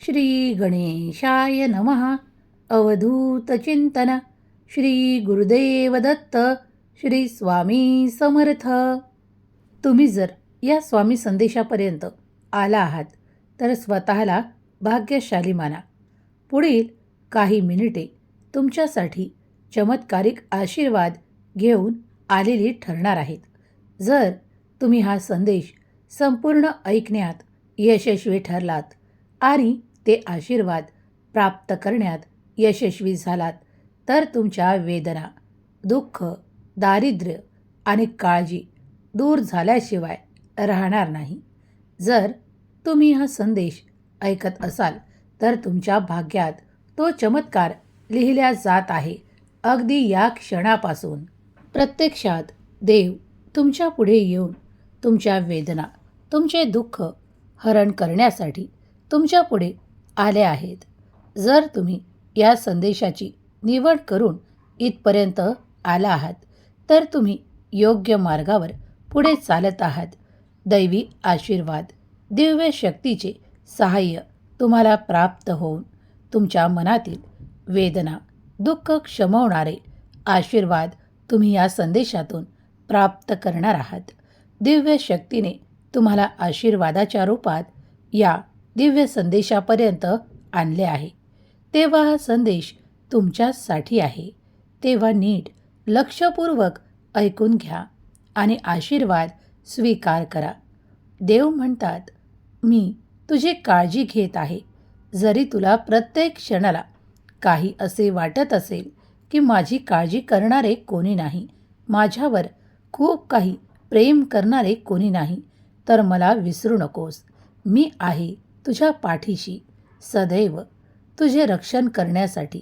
श्री गणेशाय नमः अवधूतचिंतन श्री गुरुदेव दत्त. श्री स्वामी समर्थ. तुम्ही जर या स्वामी संदेशापर्यंत आला आहात तर स्वतःला भाग्यशाली माना. पुढील काही मिनिटे तुमच्यासाठी चमत्कारिक आशीर्वाद घेऊन आलेली ठरणार आहेत. जर तुम्ही हा संदेश संपूर्ण ऐकण्यात यशस्वी ठरलात आणि ते आशीर्वाद प्राप्त करण्यात यशस्वी झालात. तर तुमच्या वेदना दुःख दारिद्र्य आणि काळजी दूर झाल्याशिवाय राहणार नाही. जर तुम्ही हा संदेश ऐकत असाल तर तुमच्या भाग्यात तो चमत्कार लिहिल्या जात आहे. अगदी या क्षणापासून प्रत्यक्षात देव तुमच्यापुढे येऊन तुमच्या वेदना तुमचे दुःख हरण करण्यासाठी तुमच्यापुढे आले आहेत. जर तुम्ही या संदेशाची निवड करून इथपर्यंत आला आहात तर तुम्ही योग्य मार्गावर पुढे चालत आहात. दैवी आशीर्वाद दिव्य शक्तीचे सहाय्य तुम्हाला प्राप्त होऊन तुमच्या मनातील वेदना दुःख क्षमवणारे आशीर्वाद तुम्ही या संदेशातून प्राप्त करणार आहात. दिव्य शक्तीने तुम्हाला आशीर्वादाच्या रूपात या दिव्य संदेशापर्यंत आणले आहे. तेव्हा हा संदेश तुमच्यासाठी आहे. तेव्हा नीट लक्षपूर्वक ऐकून घ्या आणि आशीर्वाद स्वीकार करा. देव म्हणतात मी तुझी काळजी घेत आहे. जरी तुला प्रत्येक क्षणाला काही असे वाटत असेल की माझी काळजी करणारे कोणी नाही माझ्यावर खूप काही प्रेम करणारे कोणी नाही तर मला विसरू नकोस. मी आहे तुझ्या पाठीशी सदैव तुझे रक्षण करण्यासाठी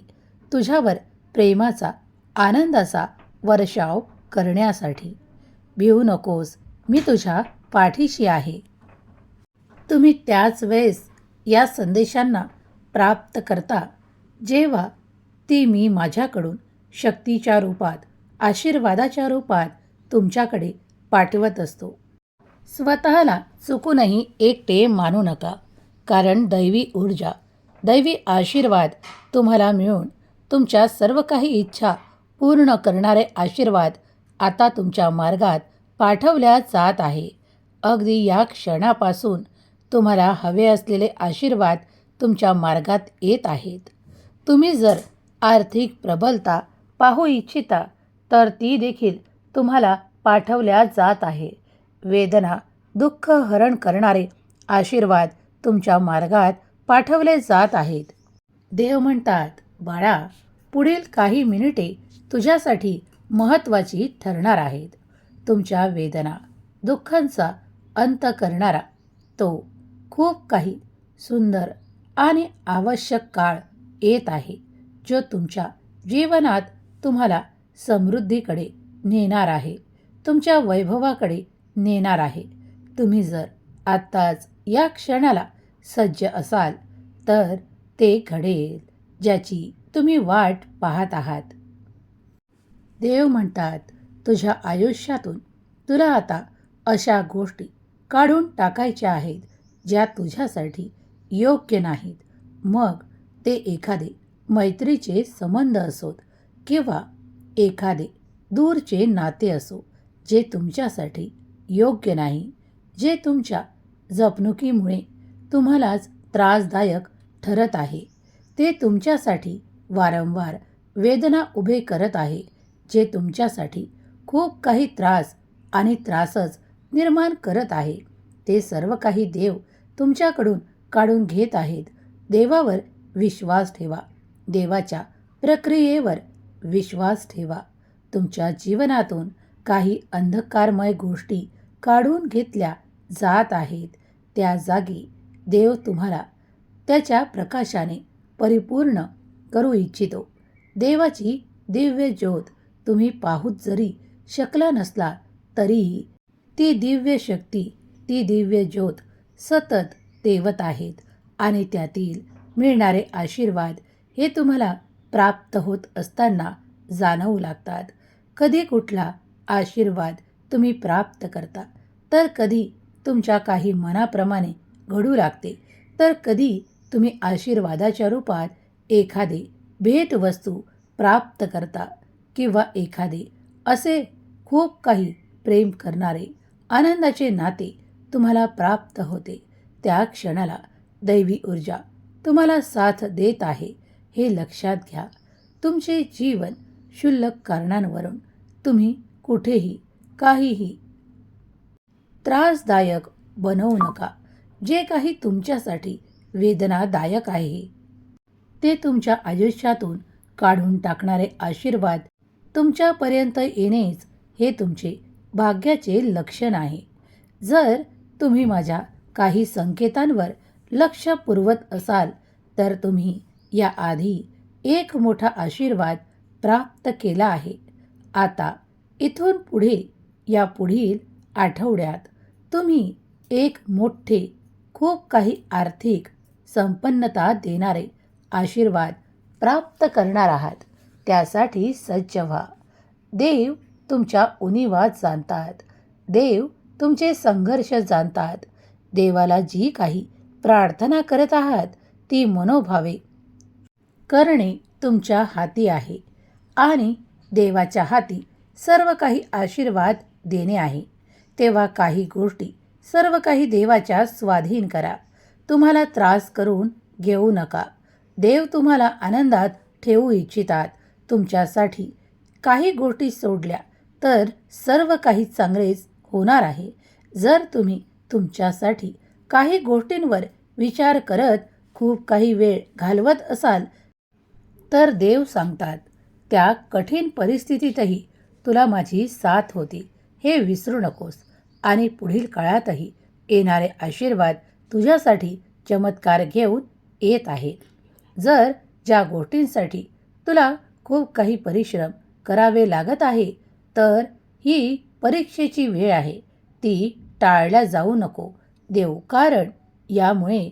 तुझ्यावर प्रेमाचा आनंदाचा वर्षाव करण्यासाठी. भिवू नकोस मी तुझ्या पाठीशी आहे. तुम्ही त्याच वेळेस या संदेशांना प्राप्त करता जेव्हा ती मी माझ्याकडून शक्तीच्या रूपात आशीर्वादाच्या रूपात तुमच्याकडे पाठवत असतो. स्वतःला चुकूनही एकटे मानू नका. कारण दैवी ऊर्जा दैवी आशीर्वाद तुम्हाला मिळून तुमच्या सर्व काही इच्छा पूर्ण करणारे आशीर्वाद आता तुमच्या मार्गात पाठवल्या जात आहे. अगदी या क्षणापासून तुम्हाला हवे असलेले आशीर्वाद तुमच्या मार्गात येत आहेत. तुम्ही जर आर्थिक प्रबलता पाहू इच्छिता तर ती देखील तुम्हाला पाठवल्या जात आहे. वेदना दुःख हरण करणारे आशीर्वाद तुमच्या मार्गात पाठवले जात आहेत. देव म्हणतात बाळा पुढील काही मिनिटे तुझ्यासाठी महत्त्वाची ठरणार आहेत. तुमच्या वेदना दुःखांचा अंत करणारा तो खूप काही सुंदर आणि आवश्यक काळ येत आहे जो तुमच्या जीवनात तुम्हाला समृद्धीकडे नेणार आहे तुमच्या वैभवाकडे नेणार आहे. तुम्ही जर आत्ताच या क्षणाला सज्ज असाल तर ते घडेल ज्याची तुम्ही वाट पाहत आहात. देव म्हणतात तुझ्या आयुष्यातून तुला आता अशा गोष्टी काढून टाकायच्या आहेत ज्या तुझ्यासाठी योग्य नाहीत. मग ते एखादे मैत्रीचे संबंध असोत किंवा एखादे दूरचे नाते असो जे तुमच्यासाठी योग्य नाही जे तुमच्या जपणुकीमुळे तुम्हालाच त्रासदायक ठरत आहे. ते तुमच्यासाठी वारंवार वेदना उभे करत आहे जे तुमच्यासाठी खूप काही त्रास आणि त्रासच निर्माण करत आहे. ते सर्व काही देव तुमच्याकडून काढून घेत आहेत. देवावर विश्वास ठेवा. देवाच्या प्रक्रियेवर विश्वास ठेवा. तुमच्या जीवनातून काही अंधकारमय गोष्टी काढून घेतल्या जात आहेत. त्या जागी देव तुम्हाला त्याच्या प्रकाशाने परिपूर्ण करू इच्छितो. देवाची दिव्य ज्योत तुम्ही पाहूच जरी शकला नसला तरीही ती दिव्य शक्ती ती दिव्य ज्योत सतत तेवत आहेत आणि त्यातील मिळणारे आशीर्वाद हे तुम्हाला प्राप्त होत असताना जाणवू लागतात. कधी कुठला आशीर्वाद तुम्ही प्राप्त करता तर कधी तुमच्या काही मनाप्रमाणे घडू लागते. तर कधी तुम्ही आशीर्वादाच्या रूपात एखादे भेटवस्तू प्राप्त करता किंवा एखादे असे खूप काही प्रेम करणारे आनंदाचे नाते तुम्हाला प्राप्त होते त्या क्षणाला दैवी ऊर्जा तुम्हाला साथ देत आहे हे लक्षात घ्या. तुमचे जीवन क्षुल्लक कारणांवरून तुम्ही कुठेही काहीही त्रासदायक बनवू नका. जे काही तुमच्यासाठी वेदनादायक आहे ते तुमच्या आयुष्यातून काढून टाकणारे आशीर्वाद तुमच्यापर्यंत येणेच हे तुमचे भाग्याचे लक्षण आहे. जर तुम्ही माझ्या काही संकेतांवर लक्ष पुरवत असाल तर तुम्ही याआधी एक मोठा आशीर्वाद प्राप्त केला आहे. आता इथून पुढे या पुढील आठवड्यात तुम्ही एक मोठे खूप काही आर्थिक संपन्नता देणारे आशीर्वाद प्राप्त करणार आहात. त्यासाठी सज्ज व्हा. देव तुमच्या उनिवा जाणतात. देव तुमचे संघर्ष जाणतात. देवाला जी काही प्रार्थना करत आहात ती मनोभावे करणे तुमच्या हाती आहे आणि देवाच्या हाती सर्व काही आशीर्वाद देणे आहे. तेव्हा काही गोष्टी सर्व काही देवाच्या स्वाधीन करा. तुम्हाला त्रास करून घेऊ नका. देव तुम्हाला आनंदात ठेवू इच्छितात. तुमच्यासाठी काही गोष्टी सोडल्या तर सर्व काही चांगलेच होणार आहे. जर तुम्ही तुमच्यासाठी काही गोष्टींवर विचार करत खूप काही वेळ घालवत असाल तर देव सांगतात त्या कठीण परिस्थितीतही तुला माझी साथ होती. हे विसरू नकोस. आणि पुढील काळातही येणारे आशीर्वाद तुझ्यासाठी चमत्कार घेऊन येत आहेत. जर ज्या गोष्टींसाठी तुला खूप काही परिश्रम करावे लागत आहे तर ही परीक्षेची वेळ आहे. ती टाळल्या जाऊ नको. देऊ कारण यामुळे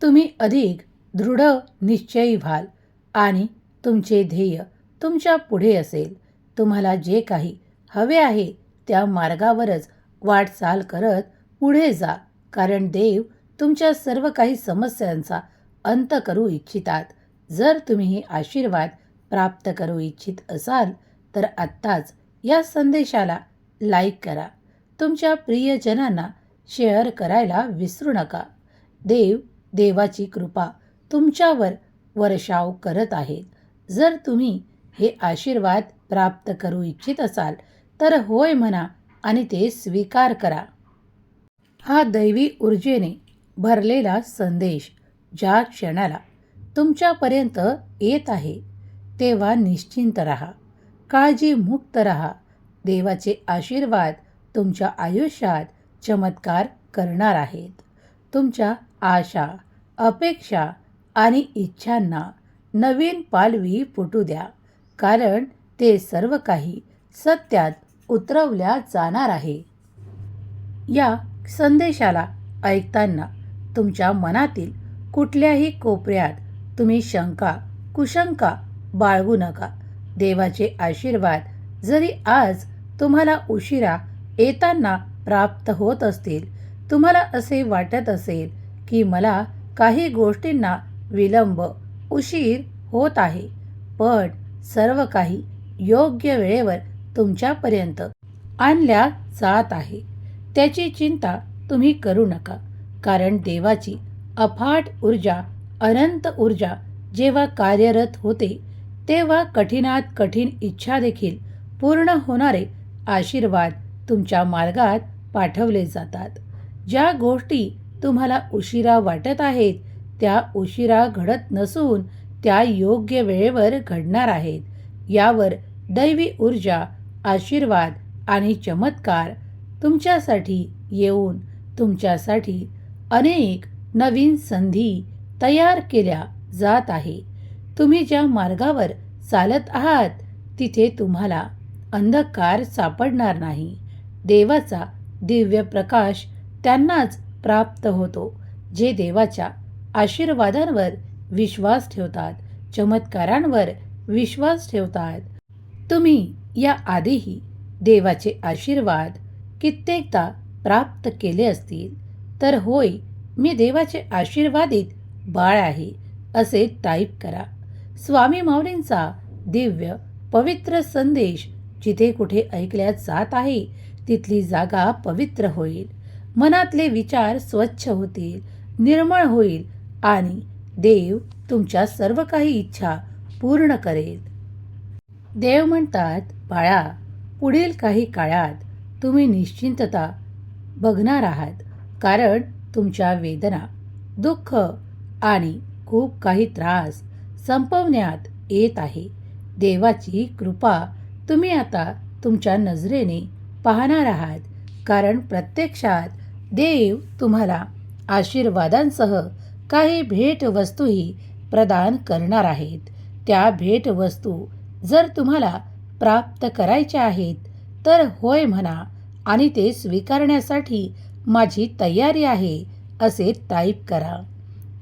तुम्ही अधिक दृढ निश्चयी व्हाल आणि तुमचे ध्येय तुमच्यापुढे असेल. तुम्हाला जे काही हवे आहे त्या मार्गावरच वाटचाल करत पुढे जा. कारण देव तुमच्या सर्व काही समस्यांचा अंत करू इच्छितात. जर तुम्ही हे आशीर्वाद प्राप्त करू इच्छित असाल तर आत्ताच या संदेशाला लाईक करा. तुमच्या प्रियजनांना शेअर करायला विसरू नका. देव देवाची कृपा तुमच्यावर वर्षाव करत आहेत. जर तुम्ही हे आशीर्वाद प्राप्त करू इच्छित असाल तर होय म्हणा आणि ते स्वीकार करा. हा दैवी ऊर्जेने भरलेला संदेश ज्या क्षणाला तुमच्यापर्यंत येत आहे तेव्हा निश्चिंत राहा. काळजीमुक्त राहा. देवाचे आशीर्वाद तुमच्या आयुष्यात चमत्कार करणार आहेत. तुमच्या आशा अपेक्षा आणि इच्छांना नवीन पालवी फुटू द्या. कारण ते सर्व काही सत्यात उतरवल्या जाणार आहे. या संदेशाला ऐकताना तुमच्या मनातील कुठल्याही कोपऱ्यात तुम्ही शंका कुशंका बाळगू नका. देवाचे आशीर्वाद जरी आज तुम्हाला उशिरा येताना प्राप्त होत असतील तुम्हाला असे वाटत असेल की मला काही गोष्टींना विलंब उशीर होत आहे पण सर्व काही योग्य वेळेवर तुमच्यापर्यंत आणल्या जात आहे. त्याची चिंता तुम्ही करू नका कारण देवाची अफाट ऊर्जा अनंत ऊर्जा जेव्हा कार्यरत होते तेव्हा कठीणात कठीण इच्छा देखील पूर्ण होणारे आशीर्वाद तुमच्या मार्गात पाठवले जातात. ज्या गोष्टी तुम्हाला उशिरा वाटत आहेत त्या उशिरा घडत नसून त्या योग्य वेळेवर घडणार आहेत. यावर दैवी ऊर्जा आशीर्वाद आणि चमत्कार तुमच्यासाठी येऊन तुमच्यासाठी अनेक नवीन संधी तयार केल्या जात आहे. तुम्ही ज्या मार्गावर चालत आहात तिथे तुम्हाला अंधकार सापडणार नाही. देवाचा दिव्य प्रकाश त्यांनाच प्राप्त होतो जे देवाच्या आशीर्वादांवर विश्वास ठेवतात चमत्कारांवर विश्वास ठेवतात. तुम्ही या आधीही देवाचे आशीर्वाद कित्येकदा प्राप्त केले असतील तर होय मी देवाचे आशीर्वादित बाळ आहे असे टाईप करा. स्वामी माऊलींचा दिव्य पवित्र संदेश जिथे कुठे ऐकल्या जात आहे तिथली जागा पवित्र होईल. मनातले विचार स्वच्छ होतील निर्मळ होईल आणि देव तुमच्या सर्व काही इच्छा पूर्ण करेल. देव म्हणतात बाळा पुढील काही काळात तुम्ही निश्चिंतता बघणार आहात. कारण तुमच्या वेदना दुःख आणि खूप काही त्रास संपवण्यात येत आहे. देवाची कृपा तुम्ही आता तुमच्या नजरेने पाहणार आहात. कारण प्रत्यक्षात देव तुम्हाला आशीर्वादांसह काही भेटवस्तूही प्रदान करणार आहेत. त्या भेटवस्तू जर तुम्हाला प्राप्त करायचे आहेत. तर होय म्हणा आणि ते स्वीकारण्यासाठी माझी तयारी आहे असे टाईप करा.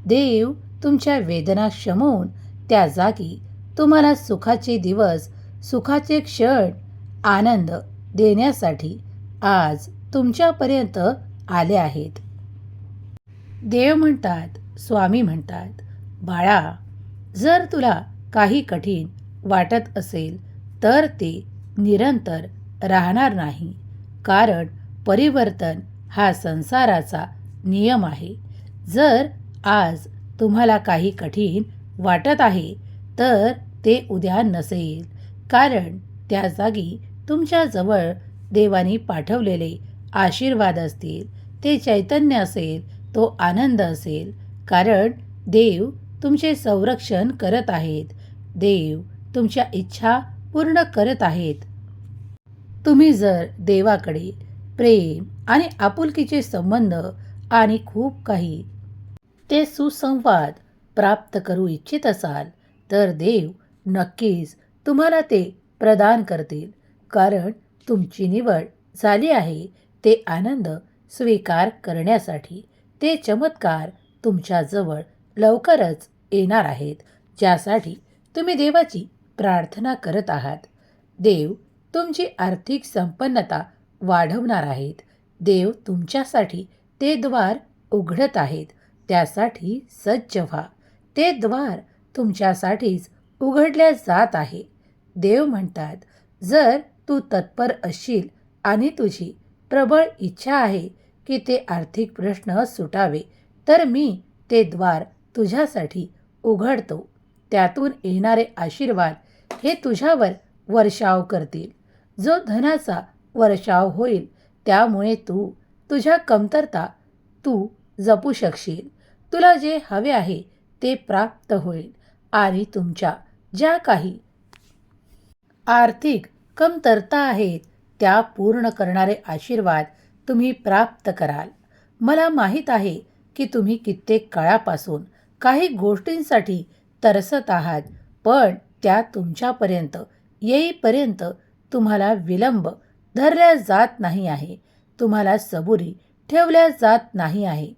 देव तुमच्या वेदना शमवून त्या जागी तुम्हाला सुखाचे दिवस सुखाचे क्षण आनंद देण्यासाठी आज तुमच्यापर्यंत आले आहेत. देव म्हणतात स्वामी म्हणतात बाळा जर तुला काही कठीण वाटत असेल तर ते निरंतर राहणार नाही. कारण परिवर्तन हा संसाराचा नियम आहे. जर आज तुम्हाला काही कठीण वाटत आहे तर ते उद्या नसेल. कारण त्या जागी तुमच्याजवळ देवानी पाठवलेले आशीर्वाद असतील ते चैतन्य असेल तो आनंद असेल. कारण देव तुमचे संरक्षण करत आहेत. देव तुमच्या इच्छा पूर्ण करत आहेत. तुम्ही जर देवाकडे प्रेम आणि आपुलकीचे संबंध आणि खूप काही ते सुसंवाद प्राप्त करू इच्छित असाल तर देव नक्कीच तुम्हाला ते प्रदान करतील कारण तुमची निवड झाली आहे ते आनंद स्वीकार करण्यासाठी. ते चमत्कार तुमच्याजवळ लवकरच येणार आहेत ज्यासाठी तुम्ही देवाची प्रार्थना करत आहात. देव तुमची आर्थिक संपन्नता वाढवणार आहेत. देव तुमच्यासाठी ते द्वार उघडत आहेत. त्यासाठी सज्ज व्हा. ते द्वार तुमच्यासाठीच उघडल्या जात आहे. देव म्हणतात जर तू तत्पर असशील आणि तुझी प्रबळ इच्छा आहे की ते आर्थिक प्रश्न सुटावे तर मी ते द्वार तुझ्यासाठी उघडतो. त्यातून येणारे आशीर्वाद हे तुझ्यावर वर्षाव करतील. जो धनाचा वर्षाव होईल त्यामुळे तू तुझ्या कमतरता तू जपू शकशील. तुला जे हवे आहे ते प्राप्त होईल. आणि तुमच्या ज्या काही आर्थिक कमतरता आहेत त्या पूर्ण करणारे आशीर्वाद तुम्ही प्राप्त कराल. मला माहीत आहे की तुम्ही कित्येक काळापासून काही गोष्टींसाठी तरसत आहात पण त्या तुमच्यापर्यंत येईपर्यंत तुम्हाला विलंब धरल्या जात नाही आहे. तुम्हाला सबुरी ठेवल्या जात नाही आहे.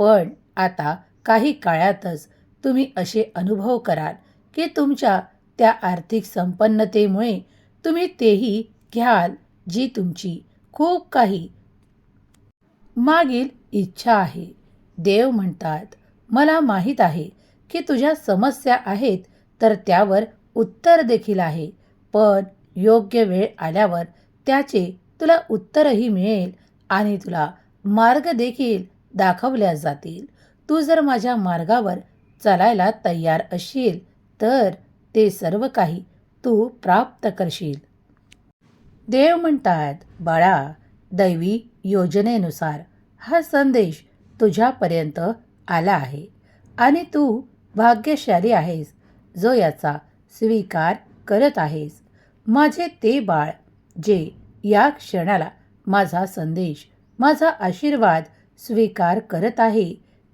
पण आता काही काळातच तुम्ही असे अनुभव कराल की तुमच्या त्या आर्थिक संपन्नतेमुळे तुम्ही तेही घ्याल जी तुमची खूप काही मागील इच्छा आहे. देव म्हणतात मला माहीत आहे की तुझ्या समस्या आहेत तर त्यावर उत्तर देखील आहे. पण योग्य वेळ आल्यावर त्याचे तुला उत्तरही मिळेल आणि तुला मार्ग देखील दाखवल्या जातील. तू जर माझ्या मार्गावर चालायला तयार असशील तर ते सर्व काही तू प्राप्त करशील. देव म्हणतात बाळा दैवी योजनेनुसार हा संदेश तुझ्यापर्यंत आला आहे आणि तू भाग्यशाली आहेस. जो याचा स्वीकार करत आहेस. माझे ते बाळ जे या क्षणाला माझा संदेश माझा आशीर्वाद स्वीकार करत आहे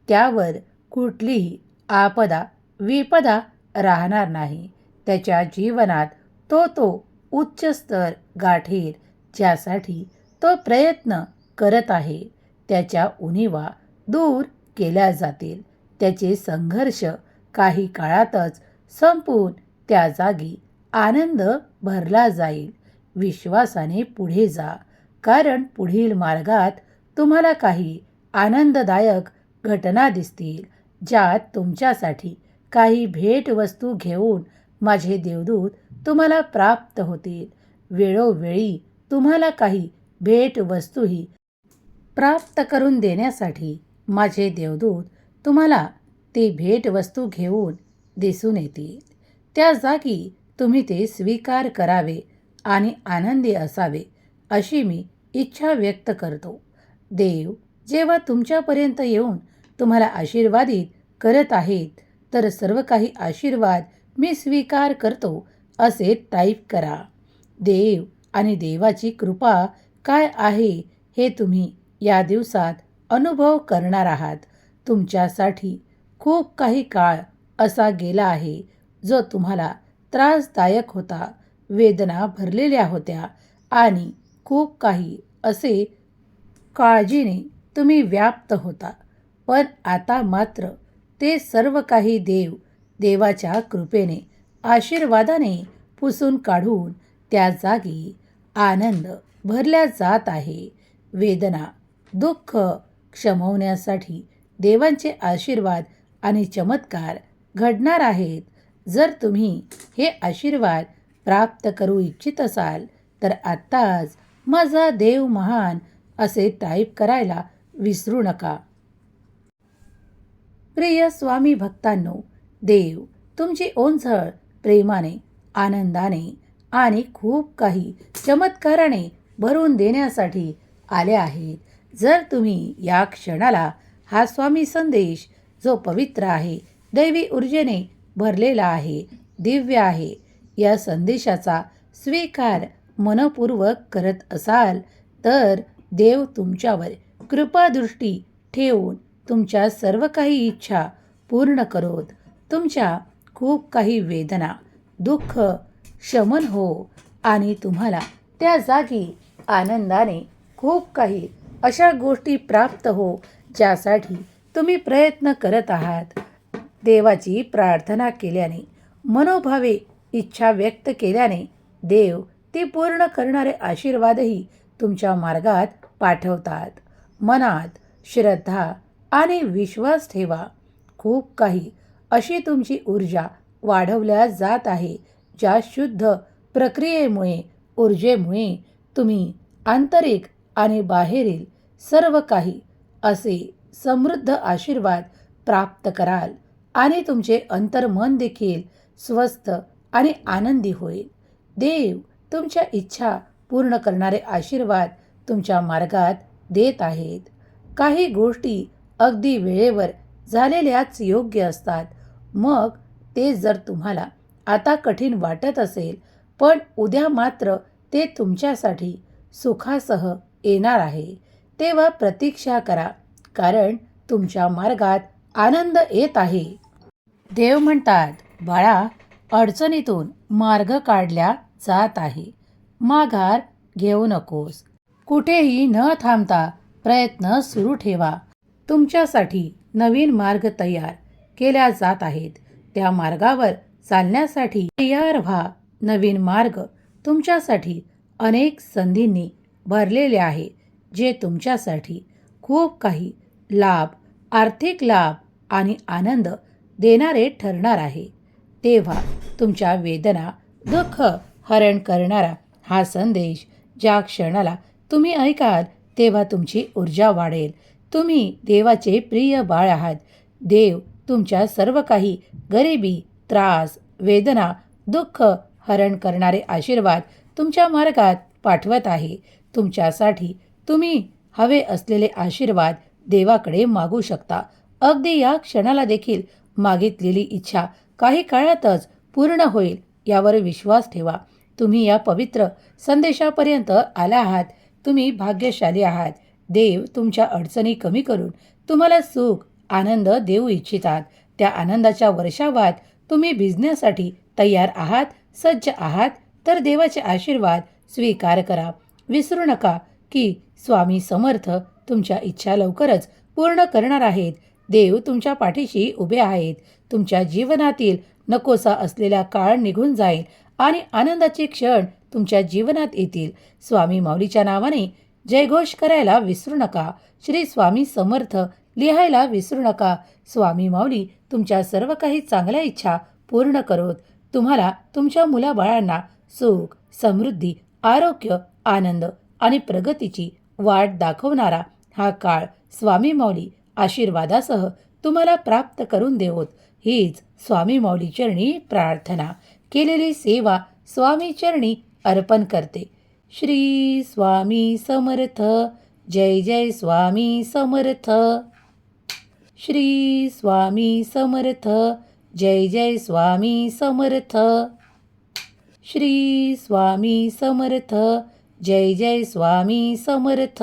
त्यावर कुठलीही आपदा विपदा राहणार नाही. त्याच्या जीवनात तो तो उच्च स्तर गाठेल ज्यासाठी तो प्रयत्न करत आहे. त्याच्या उणीवा दूर केल्या जातील. त्याचे संघर्ष काही काळातच संपून त्या जागी आनंद भरला जाईल. विश्वासाने पुढे जा. कारण पुढील मार्गात तुम्हाला काही आनंददायक घटना दिसतील ज्यात तुमच्यासाठी काही भेटवस्तू घेऊन माझे देवदूत तुम्हाला प्राप्त होतील. वेळोवेळी तुम्हाला काही भेटवस्तूही प्राप्त करून देण्यासाठी माझे देवदूत तुम्हाला ती भेटवस्तू घेऊन दिसून येतील. त्या जागी तुम्ही ते स्वीकार करावे आणि आनंदी असावे अशी मी इच्छा व्यक्त करतो. देव जेव्हा तुमच्यापर्यंत येऊन तुम्हाला आशीर्वादित करत आहेत तर सर्व काही आशीर्वाद मी स्वीकार करतो असे टाईप करा. देव आणि देवाची कृपा काय आहे हे तुम्ही या दिवसात अनुभव करणार आहात. तुमच्यासाठी खूप काही काळ असा गेला आहे जो तुम्हाला त्रासदायक होता वेदना भरलेल्या होत्या आणि खूप काही असे काळजीने तुम्ही व्याप्त होता. पण आता मात्र ते सर्व काही देव देवाच्या कृपेने आशीर्वादाने पुसून काढून त्या जागी आनंद भरल्या जात आहे. वेदना दुःख क्षमवण्यासाठी देवांचे आशीर्वाद आणि चमत्कार घडणार आहेत. जर तुम्ही हे आशीर्वाद प्राप्त करू इच्छित असाल तर आत्ताच माझा देव महान असे टाईप करायला विसरू नका. प्रिय स्वामी भक्तांनो देव तुमची ओंझळ प्रेमाने आनंदाने आणि खूप काही चमत्काराने भरून देण्यासाठी आले आहेत. जर तुम्ही या क्षणाला हा स्वामी संदेश जो पवित्र आहे दैवी ऊर्जेने भरलेला आहे दिव्य आहे. या संदेशाचा स्वीकार मनपूर्वक करत असाल तर देव तुमच्यावर कृपादृष्टी ठेवून तुमच्या सर्व काही इच्छा पूर्ण करोत. तुमच्या खूप काही वेदना दुःख शमन हो आणि तुम्हाला त्या जागी आनंदाने खूप काही अशा गोष्टी प्राप्त हो ज्यासाठी तुम्ही प्रयत्न करत आहात. देवाची प्रार्थना केल्याने मनोभावे इच्छा व्यक्त केल्याने देव ते पूर्ण करणारे आशीर्वादही तुमच्या मार्गात पाठवतात. मनात श्रद्धा आणि विश्वास ठेवा. खूप काही अशी तुमची ऊर्जा वाढवल्या जात आहे ज्या शुद्ध प्रक्रियेमुळे ऊर्जेमुळे तुम्ही आंतरिक आणि बाहेरील सर्व काही असे समृद्ध आशीर्वाद प्राप्त कराल. आणि तुमचे अंतर्मन देखील स्वस्थ आणि आनंदी होईल. देव तुमच्या इच्छा पूर्ण करणारे आशीर्वाद तुमच्या मार्गात देत आहेत. काही गोष्टी अगदी वेळेवर झालेल्याच योग्य असतात. मग ते जर तुम्हाला आता कठीण वाटत असेल पण उद्या मात्र ते तुमच्यासाठी सुखासह येणार आहे. तेव्हा प्रतीक्षा करा कारण तुमच्या मार्गात आनंद येत आहे. देव म्हणतात बाळा अडचणीतून मार्ग काढल्या जात आहे. माघार घेऊ नकोस. कुठेही न थांबता प्रयत्न सुरू ठेवा. तुमच्यासाठी नवीन मार्ग तयार केल्या जात आहेत. त्या मार्गावर चालण्यासाठी तयार व्हा. नवीन मार्ग तुमच्यासाठी अनेक संधींनी भरलेले आहे जे तुमच्यासाठी खूप काही लाभ आर्थिक लाभ आणि आनंद देणारे ठरणार आहे. तेव्हा तुमच्या वेदना दुःख हरण करणारा हा संदेश ज्या क्षणाला तुम्ही ऐकाल तेव्हा तुमची ऊर्जा वाढेल. तुम्ही देवाचे प्रिय बाळ आहात. देव तुमच्या सर्व काही गरिबी त्रास वेदना दुःख हरण करणारे आशीर्वाद तुमच्या मार्गात पाठवत आहे. तुमच्यासाठी तुम्ही हवे असलेले आशीर्वाद देवाकडे मागू शकता. अगदी या क्षणाला देखील मागितलेली इच्छा काही काळातच पूर्ण होईल यावर विश्वास ठेवा. तुम्ही या पवित्र संदेशापर्यंत आला आहात. तुम्ही भाग्यशाली आहात. देव तुमच्या अडचणी कमी करून तुम्हाला सुख आनंद देऊ इच्छितात. त्या आनंदाच्या वर्षावात तुम्ही भिजण्यासाठी तयार आहात सज्ज आहात तर देवाचे आशीर्वाद स्वीकार करा. विसरू नका की स्वामी समर्थ तुमच्या इच्छा लवकरच पूर्ण करणार आहेत. देव तुमच्या पाठीशी उभे आहेत. तुमच्या जीवनातील नकोसा असलेला काळ निघून जाईल आणि आनंदाचे क्षण तुमच्या जीवनात येतील. स्वामी माऊलीच्या नावाने जयघोष करायला विसरू नका. श्री स्वामी समर्थ लिहायला विसरू नका. स्वामी माऊली तुमच्या सर्व काही चांगल्या इच्छा पूर्ण करोत. तुम्हाला तुमच्या मुलाबाळांना सुख समृद्धी आरोग्य आनंद आणि प्रगतीची वाट दाखवणारा हा काळ स्वामी माऊली आशीर्वादासह तुम्हाला प्राप्त करून देवोत. हीच स्वामी मौलीचरणी प्रार्थना. केलेली सेवा स्वामी चरणी अर्पण करते. श्री स्वामी समर्थ. जय जय स्वामी समर्थ. श्री स्वामी समर्थ. जय जय स्वामी समर्थ. श्री स्वामी समर्थ. जय जय स्वामी समर्थ.